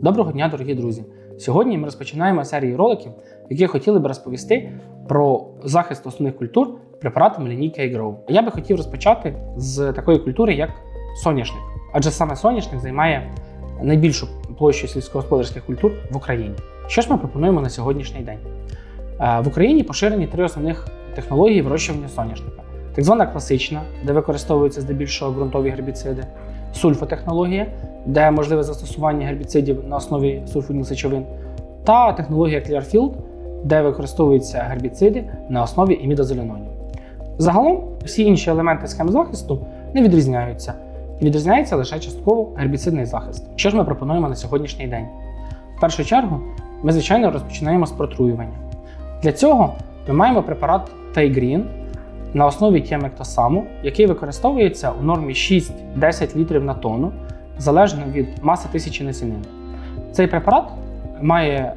Доброго дня, дорогі друзі! Сьогодні ми розпочинаємо серію роликів, в яких хотіли би розповісти про захист основних культур препаратами лінійки iGrow. Я би хотів розпочати з такої культури, як соняшник, адже саме соняшник займає найбільшу площу сільськогосподарських культур в Україні. Що ж ми пропонуємо на сьогоднішній день? Е, В Україні поширені три основних технології вирощування соняшника: так звана класична, де використовуються здебільшого ґрунтові гербіциди, сульфотехнологія, де можливе застосування гербіцидів на основі сульфурних сечовин, та технологія Clearfield, де використовуються гербіциди на основі імідозолінонів. Загалом всі інші елементи схем захисту не відрізняються. Відрізняється лише частково гербіцидний захист. Що ж ми пропонуємо на сьогоднішній день? В першу чергу, ми, звичайно, розпочинаємо з протруювання. Для цього ми маємо препарат Taygreen на основі тіамектосаму, який використовується у нормі 6-10 літрів на тонну, залежно від маси тисячі насінин. Цей препарат має е,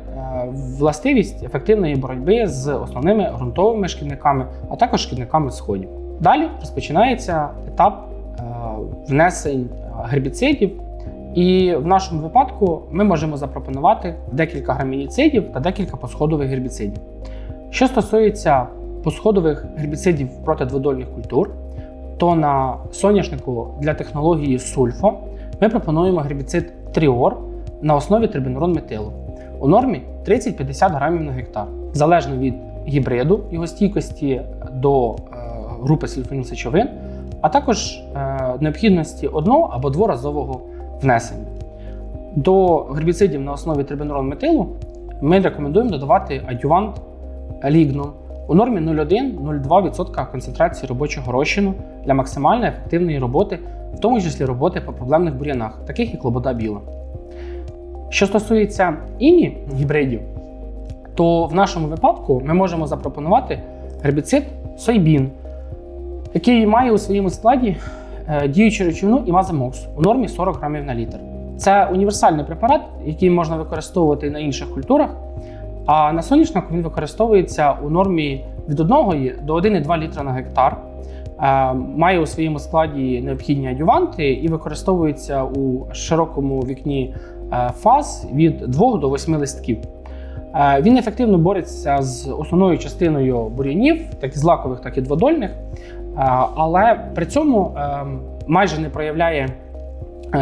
властивість ефективної боротьби з основними ґрунтовими шкідниками, а також шкідниками сходів. Далі розпочинається етап е, внесень гербіцидів, і в нашому випадку ми можемо запропонувати декілька грамініцидів та декілька посходових гербіцидів. Що стосується посходових гербіцидів проти дводольних культур, то на соняшнику для технології сульфо ми пропонуємо гербіцид Тріор на основі трибенурон метилу. У нормі 30-50 грамів на гектар, залежно від гібриду його стійкості до е, групи сульфонілсечовин, а також е, необхідності одного або дворазового внесення. До гербіцидів на основі трибенурон метилу ми рекомендуємо додавати адювант лігну у нормі 0,1-0,2% концентрації робочого розчину для максимально ефективної роботи, в тому числі роботи по проблемних бур'янах, таких як лобода біла. Що стосується іні гібридів, то в нашому випадку ми можемо запропонувати гербіцид сойбін, який має у своєму складі е, діючу речовину імазамокс у нормі 40 грамів на літр. Це універсальний препарат, який можна використовувати на інших культурах. А на соняшнику він використовується у нормі від 1 до 1,2 літра на гектар. Е, Має у своєму складі необхідні адюванти і використовується у широкому вікні е, фаз від 2 до 8 листків. Е, Він ефективно бореться з основною частиною бур'янів, як лакових, так і дводольних, але при цьому майже не проявляє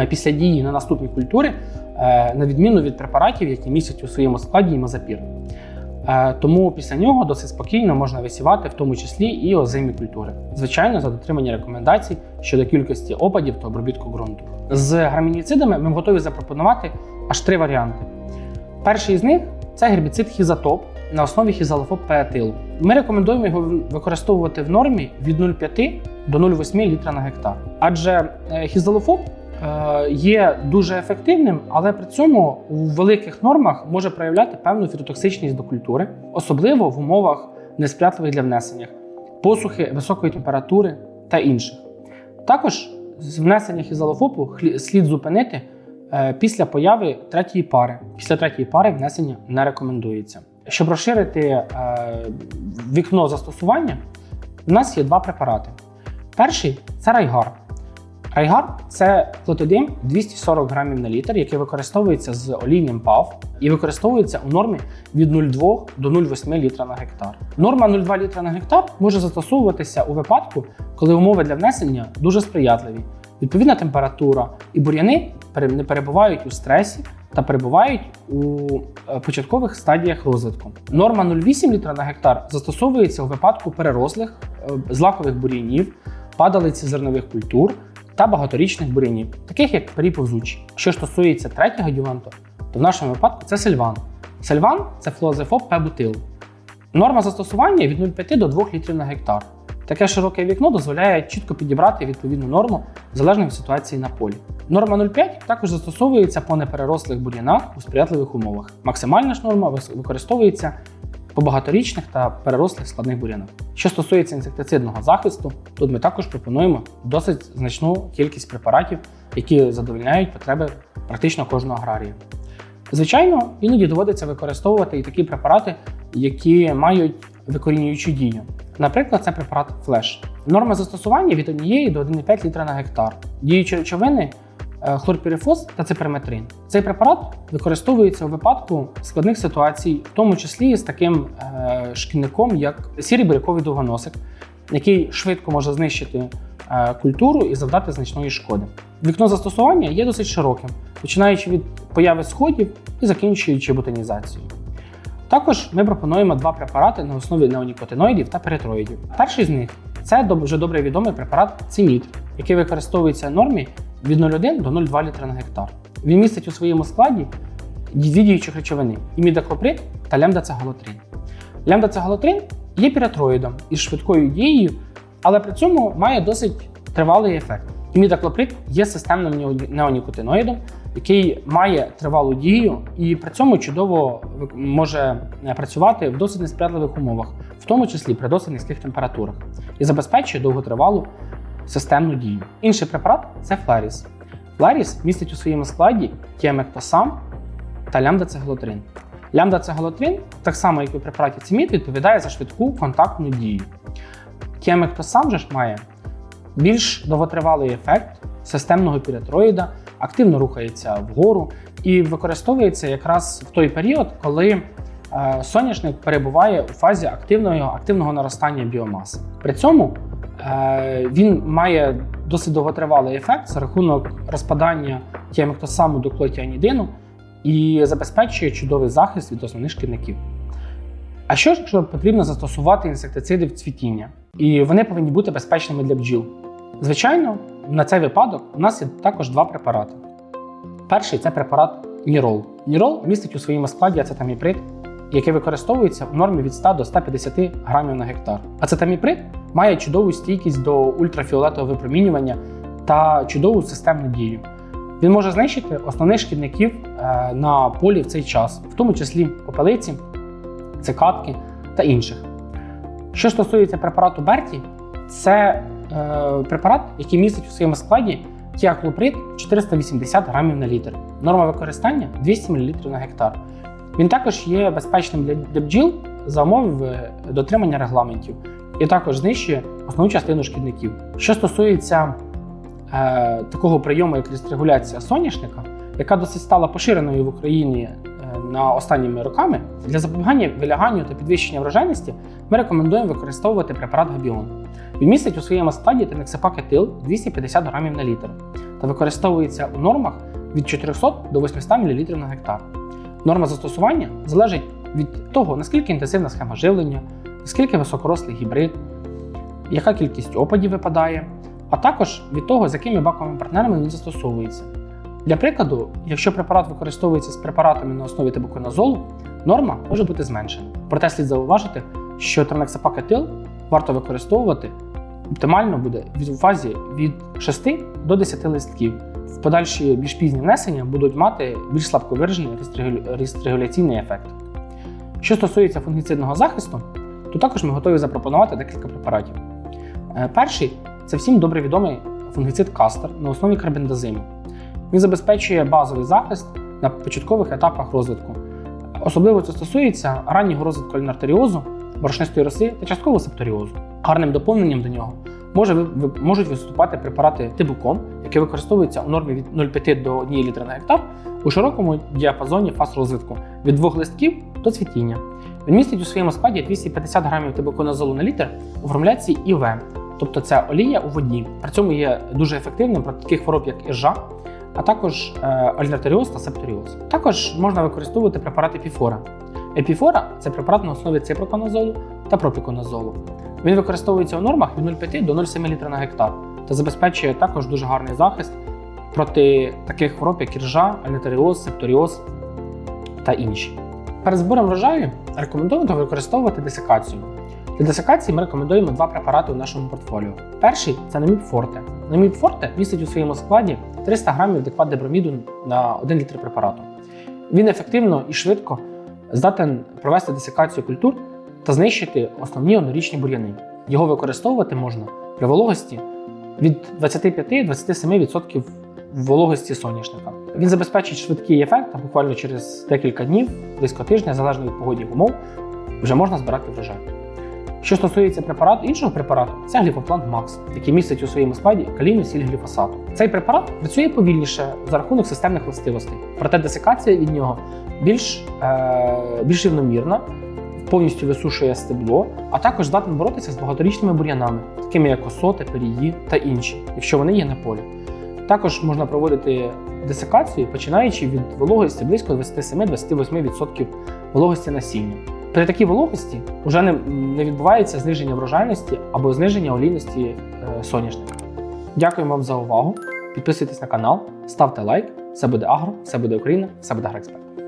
після дії на наступні культури, на відміну від препаратів, які містять у своєму складі імазапір. Е, Тому після нього досить спокійно можна висівати, в тому числі і озимі культури. Звичайно, за дотримання рекомендацій щодо кількості опадів та обробітку ґрунту. З грамініцидами ми готові запропонувати аж три варіанти. Перший з них це гербіцид хізатоп на основі хізалофоп пеатилу. Ми рекомендуємо його використовувати в нормі від 0,5 до 0,8 літра на гектар. Адже е, хізалофоп є дуже ефективним, але при цьому у великих нормах може проявляти певну фітотоксичність до культури, особливо в умовах несприятливих для внесення, посухи, високої температури та інших. Також з внесення хізалофопу хлі- слід зупинити е, після появи третьої пари. Після третьої пари внесення не рекомендується. Щоб розширити е, вікно застосування, у нас є два препарати. Перший це райгар. Райгар це клотидим 240 грамів на літр, який використовується з олійним ПАВ і використовується у нормі від 0,2 до 0,8 літра на гектар. Норма 0,2 літра на гектар може застосовуватися у випадку, коли умови для внесення дуже сприятливі. Відповідна температура і бур'яни не перебувають у стресі та перебувають у е, початкових стадіях розвитку. Норма 0,8 літра на гектар застосовується у випадку перерослих е, злакових бур'янів, падалиці зернових культур та багаторічних бур'янів, таких як періповзучі. Що стосується третього дюванту, то в нашому випадку це сельван. Сельван це флуазефоб пебутил. Норма застосування від 0,5 до 2 літрів на гектар. Таке широке вікно дозволяє чітко підібрати відповідну норму залежно від ситуації на полі. Норма 0,5 також застосовується по неперерослих бур'янах у сприятливих умовах. Максимальна ж норма використовується по багаторічних та перерослих складних бур'янах. Що стосується інсектицидного захисту, тут ми також пропонуємо досить значну кількість препаратів, які задовольняють потреби практично кожного аграрія. Звичайно, іноді доводиться використовувати і такі препарати, які мають викорінюючу дію. Наприклад, це препарат флеш. Норма застосування від 1 до 1,5 літра на гектар. Діючі речовини хлорпірифос та циперметрин. Цей препарат використовується у випадку складних ситуацій, в тому числі з таким е, шкідником, як сірий буряковий довгоносик, який швидко може знищити е, культуру і завдати значної шкоди. Вікно застосування є досить широким, починаючи від появи сходів і закінчуючи ботанізацією. Також ми пропонуємо два препарати на основі неонікотиноїдів та перитроїдів. Перший з них це дуже добре відомий препарат цимід, який використовується в нормі від 0,1 до 0,2 літра на гектар. Він містить у своєму складі дві діючих речовини імідаклоприд та лямдацегалотрин. Лямдацегалотрин є піратроїдом із швидкою дією, але при цьому має досить тривалий ефект. Імідаклоприд є системним неоні- неонікотиноїдом, який має тривалу дію і при цьому чудово може е, працювати в досить несприятливих умовах, в тому числі при досить низьких температурах, і забезпечує довготривалу системну дію. Інший препарат це Фларіс. Фларіс містить у своєму складі тіамектосам та лямдацегалотрин. Лямдацегалотрин, так само як і у препараті цимід, відповідає за швидку контактну дію. Тіамектосам же ж має більш довготривалий ефект системного піретроїда, активно рухається вгору і використовується якраз в той період, коли е, соняшник перебуває у фазі активного, активного наростання біомаси. При цьому він має досить довготривалий ефект за рахунок розпадання тіамектосаму до клотіанідину і забезпечує чудовий захист від основних шкідників. А що ж, потрібно застосувати інсектициди в цвітіння? І вони повинні бути безпечними для бджіл. Звичайно, на цей випадок у нас є також два препарати. Перший це препарат Нірол. Нірол містить у своєму складі ацетаміприд, який використовується в нормі від 100 до 150 грамів на гектар. Ацетаміприд має чудову стійкість до ультрафіолетового випромінювання та чудову системну дію. Він може знищити основних шкідників е, на полі в цей час, в тому числі попелиці, цикадки та інших. Що стосується препарату Берті, це е, препарат, який містить у своєму складі тіаклоприд 480 грамів на літр. Норма використання 200 мл на гектар. Він також є безпечним для, бджіл за умови е, дотримання регламентів і також знищує основну частину шкідників. Що стосується е, такого прийому, як регуляція соняшника, яка досить стала поширеною в Україні е, на останніми роками, для запобігання виляганню та підвищення врожайності ми рекомендуємо використовувати препарат Габіон. Він містить у своєму складі тенексипакетил 250 грамів на літр та використовується у нормах від 400 до 800 мл на гектар. Норма застосування залежить від того, наскільки інтенсивна схема живлення, наскільки високорослий гібрид, яка кількість опадів випадає, а також від того, з якими баковими партнерами він застосовується. Для прикладу, якщо препарат використовується з препаратами на основі тибуконазолу, норма може бути зменшена. Проте слід зауважити, що транексапакетил варто використовувати оптимально буде у фазі від 6 до 10 листків. В подальші більш пізні внесення будуть мати більш слабко виражений рестрегу- рестрегуляційний ефект. Що стосується фунгіцидного захисту, то також ми готові запропонувати декілька препаратів. Е, Перший це всім добре відомий фунгіцид Кастер на основі карбендазиму. Він забезпечує базовий захист на початкових етапах розвитку. Особливо це стосується раннього розвитку лінартеріозу, борошнистої роси та частково септоріозу. Гарним доповненням до нього може, можуть виступати препарати Тибукон, які використовуються у нормі від 0,5 до 1 літра на гектар у широкому діапазоні фаз розвитку від двох листків до цвітіння. Він містить у своєму складі 250 грамів тибуконазолу на літр у формуляції ІВ, тобто це олія у воді. При цьому є дуже ефективним проти таких хвороб, як іржа, а також е, альнартеріоз та септоріоз. Також можна використовувати препарат епіфора. Епіфора це препарат на основі ципроконазолу та пропіконазолу. Він використовується у нормах від 0,5 до 0,7 літра на гектар та забезпечує також дуже гарний захист проти таких хвороб, як іржа, альнартеріоз, септоріоз та інші. Перед збором врожаю рекомендуємо використовувати десикацію. Для десикації ми рекомендуємо два препарати у нашому портфоліо. Перший це Наміб Форте. Містить у своєму складі 300 грамів деквадеброміду на 1 літр препарату. Він ефективно і швидко здатен провести десикацію культур та знищити основні однорічні бур'яни. Його використовувати можна при вологості від 25-27% вологості соняшника. Він забезпечить швидкий ефект, буквально через декілька днів, близько тижня, залежно від погодних умов, вже можна збирати врожай. Що стосується препарату іншого препарату, це гліфоплант Макс, який містить у своєму складі калійну сіль гліфосату. Цей препарат працює повільніше за рахунок системних властивостей, проте десикація від нього більш, е, більш рівномірна, повністю висушує стебло, а також здатен боротися з багаторічними бур'янами, такими як осоти, перії та інші, якщо вони є на полі. Також можна проводити десикацію, починаючи від вологості близько 27-28% вологості насіння. При такій вологості вже не, відбувається зниження врожайності або зниження олійності е, соняшника. Дякую вам за увагу. Підписуйтесь на канал, ставте лайк. Все буде агро, все буде Україна, все буде агроексперт.